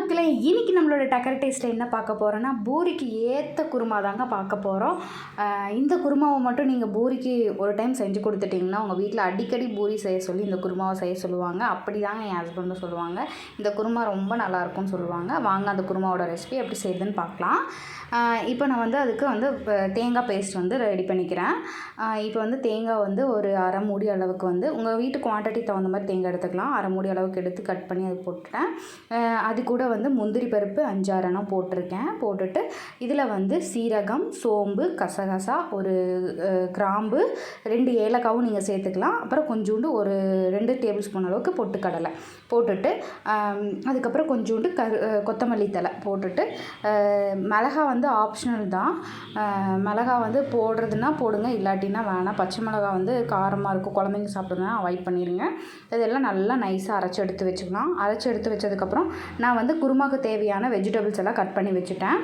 மக்களே இன்னைக்கு நம்மளோட டக்கர் டேஸ்ட்டில் என்ன பார்க்க போகிறோன்னா பூரிக்கு ஏற்ற குருமா தாங்க பார்க்க போகிறோம் இந்த குருமாவை மட்டும் நீங்கள் பூரிக்கு ஒரு டைம் செஞ்சு கொடுத்துட்டிங்கன்னா உங்கள் வீட்டில் அடிக்கடி பூரி செய்ய சொல்லி இந்த குருமாவை செய்ய சொல்லுவாங்க. அப்படி தாங்க என் ஹஸ்பண்டும் சொல்லுவாங்க. இந்த குருமா ரொம்ப நல்லாயிருக்கும்னு சொல்லுவாங்க. வாங்க அந்த குருமாவோட ரெசிபி எப்படி செய்யுதுன்னு பார்க்கலாம். இப்போ நான் வந்து அதுக்கு வந்து இப்போ தேங்காய் பேஸ்ட் வந்து ரெடி பண்ணிக்கிறேன். இப்போ வந்து தேங்காய் வந்து ஒரு அரை மூடி அளவுக்கு வந்து உங்கள் வீட்டு குவான்டிட்டி தகுந்த மாதிரி தேங்காய் எடுத்துக்கலாம். அரை மூடி அளவுக்கு எடுத்து கட் பண்ணி அது போட்டுட்டேன். அது கூட வந்து முந்திரி பருப்பு அஞ்சாறெண்ணம் போட்டிருக்கேன். போட்டுட்டு இதில் வந்து சீரகம் சோம்பு கசகசா ஒரு கிராம்பு ரெண்டு ஏலக்காவும் நீங்கள் சேர்த்துக்கலாம். அப்புறம் கொஞ்சோண்டு ஒரு ரெண்டு டேபிள் ஸ்பூன் அளவுக்கு பொட்டுக்கடலை போட்டுட்டு அதுக்கப்புறம் கொஞ்சோண்டு கரு கொத்தமல்லி தலை போட்டுட்டு மிளகா வந்து ஆப்ஷனல் தான். மிளகா வந்து போடுறதுன்னா போடுங்க. இல்லாட்டினா வேணாம். பச்சை மிளகா வந்து காரமாக இருக்கும். குழந்தைங்க சாப்பிடுங்க அவாய்ட் பண்ணிடுங்க இதெல்லாம் நல்லா நைஸாக அரைச்சி எடுத்து வச்சுக்கலாம். அரைச்சி எடுத்து வச்சதுக்கப்புறம் நான் வந்து குருமாவுக்கு தேவையான வெஜிடபிள்ஸ் எல்லாம் கட் பண்ணி வச்சுட்டேன்.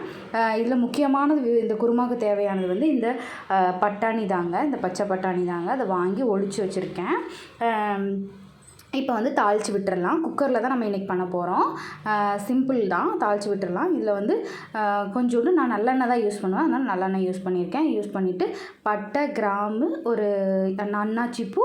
இதில் முக்கியமானது இந்த குருமாவுக்கு தேவையானது வந்து இந்த பட்டாணி தாங்க இந்த பச்சை பட்டாணி தாங்க. அதை வாங்கி ஒழிச்சு வச்சுருக்கேன். இப்போ வந்து தாளித்து விட்டுறலாம். குக்கரில் தான் நம்ம இன்றைக்கி பண்ண போகிறோம் சிம்பிள் தான். தாளித்து விட்டுறலாம். இதில் வந்து கொஞ்சோண்டு நான் நல்லெண்ணெய் தான் யூஸ் பண்ணுவேன். அதனால் நல்லெண்ணெய் யூஸ் பண்ணியிருக்கேன். யூஸ் பண்ணிவிட்டு பட்டை கிராம்பு ஒரு அன்னாச்சி பூ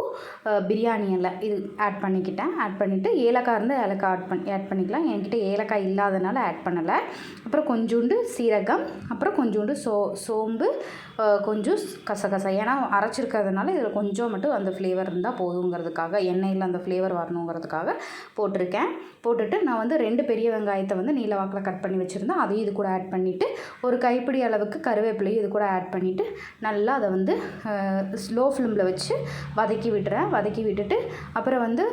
பிரியாணி எல்லாம் இது ஆட் பண்ணிக்கிட்டேன். ஆட் பண்ணிவிட்டு ஏலக்காய் இருந்தால் ஏலக்காய் ஆட் பண்ணி ஆட் பண்ணிக்கலாம். என்கிட்ட ஏலக்காய் இல்லாதனால ஆட் பண்ணலை. அப்புறம் கொஞ்சோண்டு சீரகம். அப்புறம் கொஞ்சோண்டு சோ சோம்பு கொஞ்சம் கசகசா. ஏன்னா அரைச்சிருக்கிறதுனால இதில் கொஞ்சம் மட்டும் அந்த ஃப்ளேவர் இருந்தால் போதுங்கிறதுக்காக எண்ணெயில் அந்த ஃப்ளேவர் வரணுங்கிறதுக்காக போட்டிருக்கேன். போட்டுட்டு நான் வந்து ரெண்டு பெரிய வெங்காயத்தை வந்து நீல வாக்கில் கட் பண்ணி வச்சுருந்தேன். அதையும் இது கூட ஆட் பண்ணிவிட்டு ஒரு கைப்பிடி அளவுக்கு கருவேப்பிலையும் இது கூட ஆட் பண்ணிவிட்டு நல்லா அதை வந்து ஸ்லோ ஃப்ளேமில் வச்சு வதக்கி விட்டுறேன். வதக்கி விட்டுட்டு அப்புறம் வந்து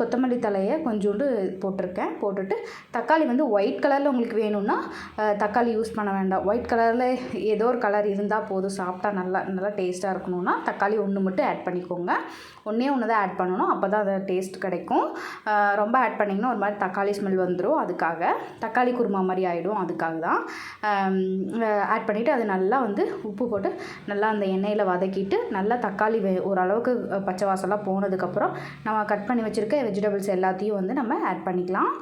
கொத்தமல்லி தலையை கொஞ்சோண்டு போட்டிருக்கேன். போட்டுட்டு தக்காளி வந்து ஒயிட் கலரில் உங்களுக்கு வேணும்னா தக்காளி யூஸ் பண்ண வேண்டாம். ஒயிட் கலரில் ஏதோ ஒரு கலர் இருந்தால் போதும். சாப்பிட்டா நல்லா நல்லா டேஸ்ட்டாக இருக்கணும்னா தக்காளி ஒன்று மட்டும் ஆட் பண்ணிக்கோங்க. ஒன்றே ஒன்று தான் ஆட் பண்ணணும். அப்போ தான் அதை டேஸ்ட் கிடைக்கும். ரொம்ப ஆட் பண்ணிங்கன்னா ஒரு மாதிரி தக்காளி ஸ்மெல் வந்துடும் அதுக்காக தக்காளி குருமா மாதிரி ஆகிடும் அதுக்காக தான். ஆட் பண்ணிவிட்டு அது நல்லா வந்து உப்பு போட்டு நல்லா அந்த எண்ணெயில் வதக்கிட்டு நல்லா தக்காளி வே ஓரளவுக்கு பச்சை வாசலாக போனதுக்கப்புறம் நம்ம கட் பண்ணி வச்சுருக்க வெஜிடபிள்ஸ் எல்லாத்தையும் வந்து நம்ம ஆட் பண்ணிக்கலாம்.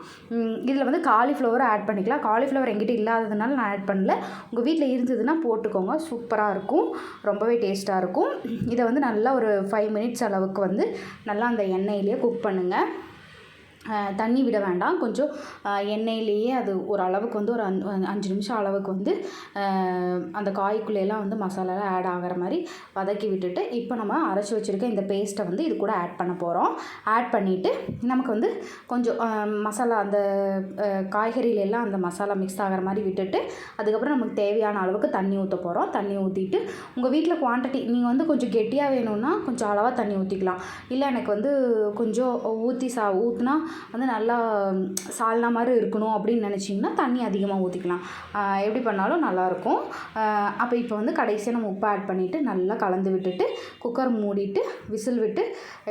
இதில் வந்து காலிஃப்ளவரும் ஆட் பண்ணிக்கலாம். காலிஃப்ளவர் எங்கிட்ட இல்லாததுனால நான் ஆட் பண்ணல. உங்கள் வீட்டில் இருந்ததுன்னா போட்டுக்கோங்க. சூப்பராக இருக்கும். ரொம்பவே டேஸ்ட்டாக இருக்கும். இதை வந்து நல்லா ஒரு ஃபைவ் மினிட்ஸ் அளவுக்கு வந்து நல்லா அந்த எண்ணெயிலேயே குக் பண்ணுங்கள் தண்ணி விட வேண்டாம். கொஞ்சம் எண்ணெயிலேயே அது ஒரு அளவுக்கு வந்து ஒரு அஞ்சு நிமிஷம் அளவுக்கு வந்து அந்த காய்க்குள்ளேலாம் வந்து மசாலாலாம் ஆட் ஆகிற மாதிரி வதக்கி விட்டுட்டு இப்போ நம்ம அரைச்சி வச்சுருக்க இந்த பேஸ்ட்டை வந்து இது கூட ஆட் பண்ண போகிறோம் ஆட் பண்ணிவிட்டு நமக்கு வந்து கொஞ்சம் மசாலா அந்த காய்கறியிலெல்லாம் அந்த மசாலா மிக்ஸ் ஆகிற மாதிரி விட்டுட்டு அதுக்கப்புறம் நமக்கு தேவையான அளவுக்கு தண்ணி ஊற்ற போகிறோம் தண்ணி ஊற்றிட்டு உங்கள் வீட்டில் குவான்டிட்டி நீங்கள் வந்து கொஞ்சம் கெட்டியாக வேணும்னா கொஞ்சம் அளவாக தண்ணி ஊற்றிக்கலாம் இல்லை எனக்கு வந்து கொஞ்சம் ஊற்றி சா ஊற்றினா வந்து நல்லா சால்னா மாதிரி இருக்கணும் அப்படின்னு நினச்சிங்கன்னா தண்ணி அதிகமாக ஊற்றிக்கலாம் எப்படி பண்ணாலும் நல்லாயிருக்கும். அப்போ இப்போ வந்து கடைசியாக நம்ம உப்பு ஆட் பண்ணிவிட்டு நல்லா கலந்து விட்டுட்டு குக்கர் மூடிட்டு விசில் விட்டு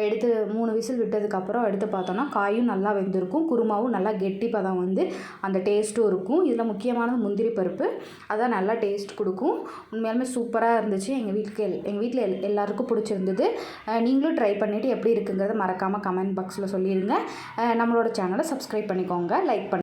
எடுத்து மூணு விசில் விட்டதுக்கப்புறம் எடுத்து பார்த்தோன்னா காயும் நல்லா வெந்திருக்கும். குருமாவும் நல்லா கெட்டி தான் வந்து அந்த டேஸ்ட்டும் இருக்கும். இதில் முக்கியமானது முந்திரி பருப்பு. அதான் நல்லா டேஸ்ட் கொடுக்கும். உண்மையாலுமே சூப்பராக இருந்துச்சு. எங்கள் வீட்டுக்கு எல் எங்கள் வீட்டில் எல் எல்லாருக்கும் பிடிச்சிருந்தது. நீங்களும் ட்ரை பண்ணிவிட்டு எப்படி இருக்குங்கிறத மறக்காமல் கமெண்ட் பாக்ஸில் சொல்லிடுங்க நம்மளோட சேனலை சப்ஸ்கிரைப் பண்ணிக்கோங்க லைக் பண்ணி